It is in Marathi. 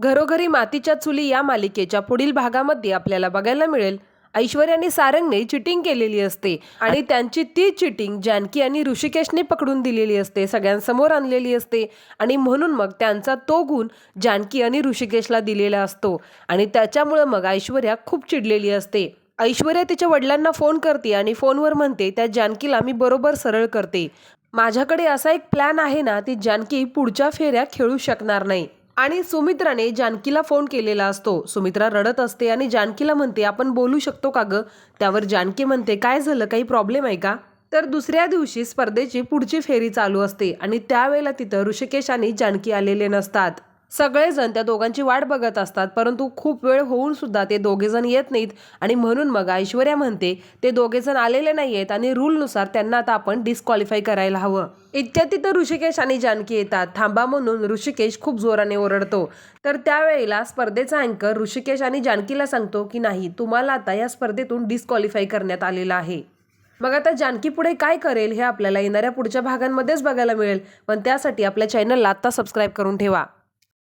घरोघरी मातीच्या चुली या मालिकेच्या पुढील भागामध्ये आपल्याला बघायला मिळेल. ऐश्वर्या आणि सारंगने चिटिंग केलेली असते आणि त्यांची ती चिटिंग जानकी आणि ऋषिकेशने पकडून दिलेली असते सगळ्यांसमोर आणलेली असते आणि म्हणून मग त्यांचा तो गुण जानकी आणि ऋषिकेशला दिलेला असतो आणि त्याच्यामुळं मग ऐश्वर्या खूप चिडलेली असते. ऐश्वर्या तिच्या वडिलांना फोन करते आणि फोनवर म्हणते त्या जानकीला मी बरोबर सरळ करते. माझ्याकडे असा एक प्लॅन आहे ना ती जानकी पुढच्या फेऱ्या खेळू शकणार नाही. आणि सुमित्राने जानकीला फोन केलेला असतो. सुमित्रा रडत असते आणि जानकीला म्हणते आपण बोलू शकतो का ग? त्यावर जानकी म्हणते काय झालं? काही प्रॉब्लेम आहे का? तर दुसऱ्या दिवशी स्पर्धेची पुढची फेरी चालू असते आणि त्यावेळेला तिथं ऋषिकेश आणि जानकी आलेले नसतात. सगळेजण त्या दोघांची वाट बघत असतात परंतु खूप वेळ होऊन सुद्धा ते दोघेजण येत नाहीत आणि म्हणून मग ऐश्वर्या म्हणते ते दोघेजण आलेले नाही आहेत आणि रूलनुसार त्यांना आता आपण डिस्क्वालिफाय करायला हवं. इतक्या तिथं ऋषिकेश आणि जानकी येतात. थांबा म्हणून ऋषिकेश खूप जोराने ओरडतो. तर त्यावेळेला स्पर्धेचा अँकर ऋषिकेश आणि जानकीला सांगतो की नाही तुम्हाला आता या स्पर्धेतून डिस्क्वालिफाय करण्यात आलेलं आहे. मग आता जानकी पुढे काय करेल हे आपल्याला येणाऱ्या पुढच्या भागांमध्येच बघायला मिळेल पण त्यासाठी आपल्या चॅनलला आत्ता सबस्क्राईब करून ठेवा.